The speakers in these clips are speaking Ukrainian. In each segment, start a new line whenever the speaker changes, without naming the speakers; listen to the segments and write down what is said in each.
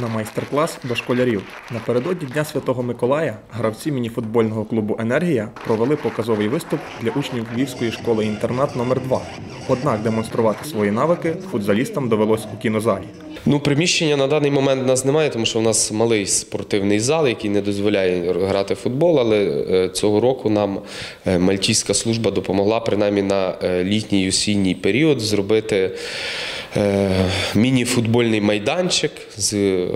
На майстер-клас до школярів. Напередодні Дня Святого Миколая гравці мініфутбольного клубу Енергія провели показовий виступ для учнів Львівської школи інтернат номер 2 Однак демонструвати свої навики футзалістам довелось у кінозалі.
Ну, приміщення на даний момент в нас немає, тому що в нас малий спортивний зал, який не дозволяє грати в футбол. Але е, цього року нам е, мальтійська служба допомогла принаймні на е, літній і осінній період зробити міні-футбольний майданчик з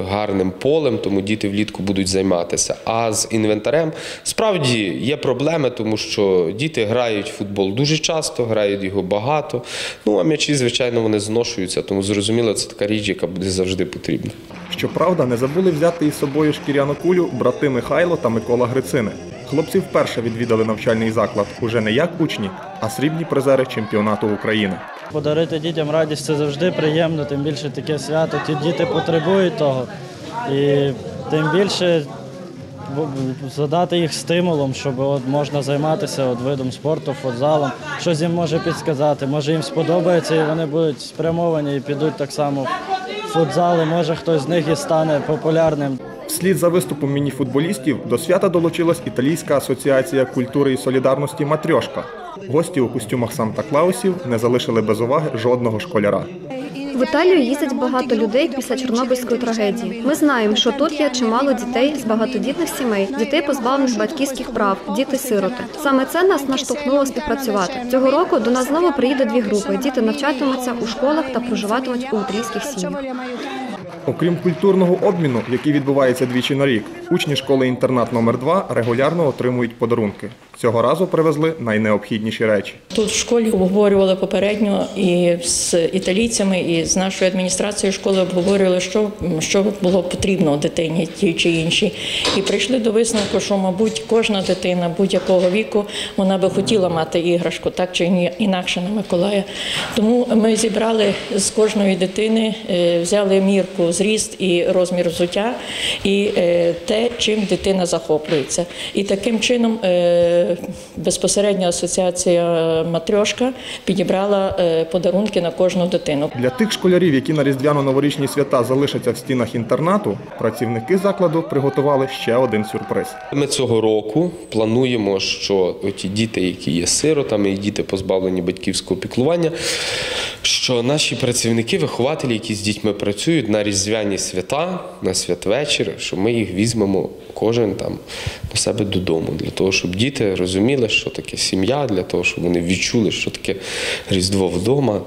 гарним полем, тому діти влітку будуть займатися. А з інвентарем справді є проблеми, тому що діти грають в футбол дуже часто, грають його багато. Ну а м'ячі, звичайно, вони зношуються, тому зрозуміло, це така річ, яка буде завжди потрібна.
Щоправда, не забули взяти із собою шкіряну кулю брати Михайло та Микола Грицини. Хлопці вперше відвідали навчальний заклад уже не як учні, а срібні призери чемпіонату України.
Подарити дітям радість це завжди приємно, тим більше таке свято. Ті діти потребують того. І тим більше задати їх стимулом, щоб от можна займатися от видом спорту, футзалом, щось їм може підсказати. Може їм сподобається і вони будуть спрямовані і підуть так само в футзал, і може хтось з них і стане популярним.
Вслід за виступом мініфутболістів до свята долучилась Італійська асоціація культури і солідарності Матрьошка. Гості у костюмах Санта-Клаусів не залишили без уваги жодного школяра.
В Італію їздять багато людей після Чорнобильської трагедії. Ми знаємо, що тут є чимало дітей з багатодітних сімей, дітей позбавлених батьківських прав, діти-сироти. Саме це нас наштовхнуло співпрацювати. Цього року до нас знову приїде дві групи. Діти навчатимуться у школах та проживатимуть у італійських сім'ях.
Окрім культурного обміну, який відбувається двічі на рік, учні школи-інтернат номер 2 регулярно отримують подарунки. Цього разу привезли найнеобхідніші речі.
Тут в школі обговорювали попередньо і з італійцями, і з нашою адміністрацією школи обговорювали, що, що було потрібно дитині тій чи іншій. І прийшли до висновку, що, мабуть, кожна дитина будь-якого віку вона би хотіла мати іграшку, так чи інакше на Миколая. Тому ми зібрали з кожної дитини, е, взяли мірку, зріст і розмір взуття, і е, те, чим дитина захоплюється. І таким чином е, безпосередньо асоціація Матрьошка підібрала е, подарунки на кожну дитину.
Для тих школярів, які на різдвяно-новорічні свята залишаться в стінах інтернату, працівники закладу приготували ще один сюрприз.
Ми цього року плануємо, що ті діти, які є сиротами, і діти позбавлені батьківського піклування, що наші працівники, вихователі, які з дітьми працюють на різдвяні свята, на святвечір, що ми їх візьмемо кожен там до себе додому, для того, щоб діти розуміли, що таке сім'я, для того, щоб вони відчули, що таке Різдво вдома.